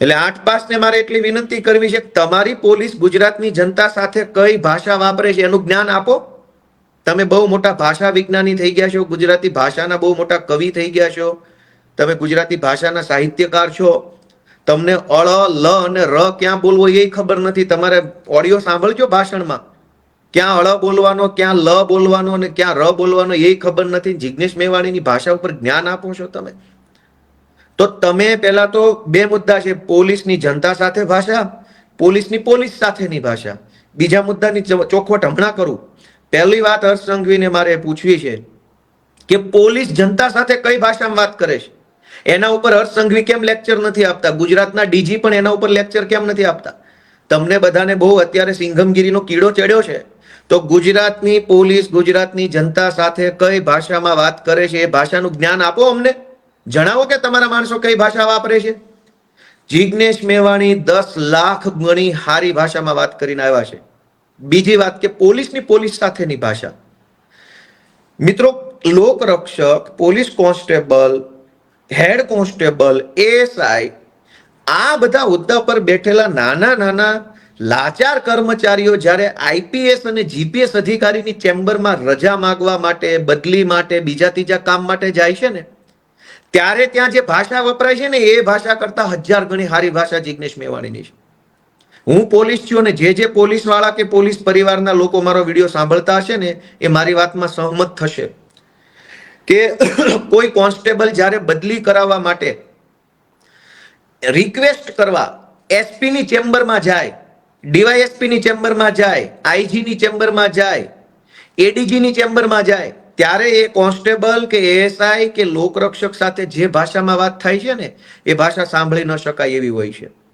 એટલે આઠ પાસને મારે એટલી વિનંતી કરવી છે તમારી પોલીસ ગુજરાતની જનતા સાથે કઈ ભાષા વાપરે છે એનું જ્ઞાન આપો. તમે બહુ મોટા ભાષા વિજ્ઞાની થઈ ગયા છો, ગુજરાતી ભાષાના બહુ મોટા કવિ થઈ ગયા છો, તમે ગુજરાતી ભાષાના સાહિત્યકાર છો, તમને અળ, લ અને ર ક્યાં બોલવો એ ખબર નથી, તમારે ઓડિયો સાંભળજો ભાષણમાં. ક્યાં અળ બોલવાનો, ક્યાં લ બોલવાનો અને ક્યાં ર બોલવાનો એ ખબર નથી જિજ્ઞેશ મેવાણીની ભાષા ઉપર જ્ઞાન આપો છો તમે. તો તમે પહેલા તો બે મુદ્દા છે, પોલીસની જનતા સાથે ભાષા, પોલીસની પોલીસ સાથેની ભાષા. બીજા મુદ્દાની ચોખવટ હમણાં કરું. પહેલી વાત હર્ષ સંઘવીને મારે પૂછવી છે કે પોલીસ જનતા સાથે કઈ ભાષામાં વાત કરે છે? એના ઉપર હર્ષ સંઘવી કેમ લેક્ચર નથી આપતા? ગુજરાતના ડીજી પણ એના ઉપર લેક્ચર કેમ નથી આપતા? તમને બધાને બહુ અત્યારે સિંઘમગીરીનો કીડો ચડ્યો છે. તો ગુજરાતની પોલીસ, ગુજરાતની જનતા સાથે કઈ ભાષામાં વાત કરે છે? એ ભાષાનું જ્ઞાન આપો અમને. જણાવો કે તમારા માણસો કઈ ભાષા વાપરે છે? જિજ્ઞેશ મેવાણી દસ લાખ ગણી હારી ભાષામાં વાત કરીને આવ્યા છે. બીજી વાત કે પોલીસની પોલીસ સાથેની ભાષા. મિત્રો, લોકરક્ષક, police constable, head constable, ASI, આ બધા હોદ્દા પર બેઠેલા નાના નાના લાચાર કર્મચારીઓ જ્યારે આઈપીએસ અને જીપીએસ અધિકારીની ચેમ્બરમાં રજા માગવા માટે, બદલી માટે, બીજા ત્રીજા કામ માટે જાય છે ને? ત્યારે ત્યાં જે ભાષા વપરાય છે ને, એ ભાષા કરતા હજાર ગણી સારી ભાષા જિજ્ઞેશ મેવાણીની છે. હું પોલીસ છું અને જે જે પોલીસવાળા કે પોલીસ પરિવારના લોકો મારો વીડિયો સાંભળતા હશે ને, એ મારી વાતમાં સહમત થશે. કે કોઈ કોન્સ્ટેબલ જ્યારે બદલી કરાવવા માટે રિક્વેસ્ટ કરવા એસપી ની ચેમ્બરમાં જાય ડીવાયએસપી ની ચેમ્બરમાં જાય આઈજી ની ચેમ્બરમાં જાય એડીજી ની ચેમ્બરમાં જાય ત્યારે એ કોન્સ્ટેબલ કે એએસઆઈ કે લોકરક્ષક સાથે જે ભાષામાં વાત થાય છે ને, એ ભાષા સાંભળી ન શકાય એવી હોય છે.